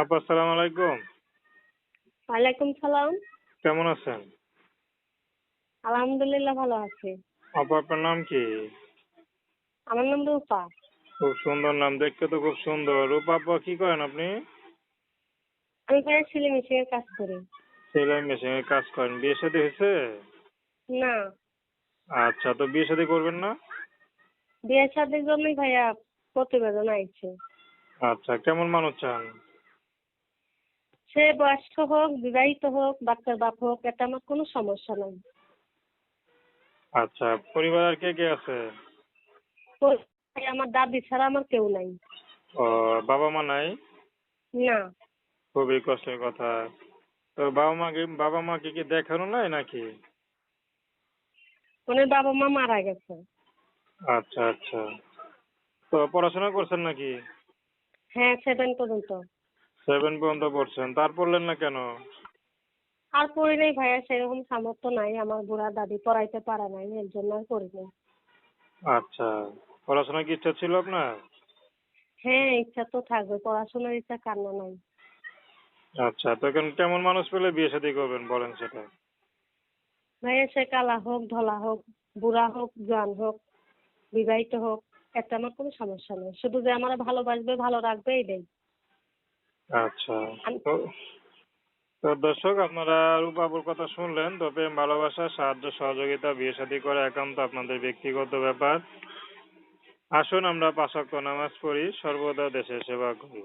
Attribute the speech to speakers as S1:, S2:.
S1: আপা আসসালামু আলাইকুম।
S2: ওয়ালাইকুম সালাম।
S1: কেমন আছেন?
S2: আলহামদুলিল্লাহ ভালো আছি।
S1: আপা আপনার নাম কি?
S2: আমার নাম রূপা।
S1: খুব সুন্দর নাম দেখতে তো খুব সুন্দর। রূপা আপা কি করেন আপনি?
S2: আমি সিলে মেশিনের কাজ করি।
S1: সেলাই মেশিনের কাজ করেন। বিয়ে শাদী হয়েছে?
S2: না।
S1: আচ্ছা তো বিয়ে শাদী করবেন না?
S2: বিয়ে শাদির জন্যই ভাইয়া প্রতিবেদন আইছে।
S1: আচ্ছা কেমন মানুষ চান?
S2: সে বয়স্ক হোক বিবাহিত হোক বাচ্চার বাপ হোক এটা আমার কোনো সমস্যা নাই।
S1: আচ্ছা পরিবার আর কে কে আছে?
S2: আমার দাদি ছাড়া আমার কেউ নাই।
S1: ও বাবা মা নাই?
S2: না।
S1: খুবই কষ্টের কথা। তো বাবা মাকে বাবা মাকে কি দেখানো নাই নাকি?
S2: ওনার বাবা মা মারা গেছে।
S1: আচ্ছা আচ্ছা। তো পড়াশোনা করছেন নাকি?
S2: হ্যাঁ সেভেন পর্যন্ত।
S1: সেভেন পর্যন্ত পড়ছেন। তার পড়লেন না কেন?
S2: আর পড়ি নাই ভাইয়া সেরকম সামর্থ্য নাই। আমার বুড়া দাদি পড়াইতে পারে নাই এর জন্য আর পড়ি নাই।
S1: আচ্ছা। পড়াশোনার কি ইচ্ছা ছিল আপনার?
S2: হ্যাঁ ইচ্ছা তো থাকবে। পড়াশোনার ইচ্ছা কান্না নাই।
S1: আচ্ছা তো এখন কেমন মানুষ পেলে বিয়ে শাদী করবেন বলেন সেটা?
S2: ভাইয়া সে কালা হোক ধলা হোক বুড়া হোক জোয়ান হোক বিবাহিত হোক এটা আমার কোনো সমস্যা নেই। শুধু যে আমার ভালোবাসবে ভালো রাখবে এটাই।
S1: আচ্ছা। তো দর্শক আপনারা রূপাবুর কথা শুনলেন তবে প্রেম ভালোবাসা সাহায্য সহযোগিতা বিয়ে শাদী করা একান্ত আপনাদের ব্যক্তিগত ব্যাপার। আসুন আমরা পাশাক্ত নামাজ পড়ি সর্বদা দেশের সেবা করি।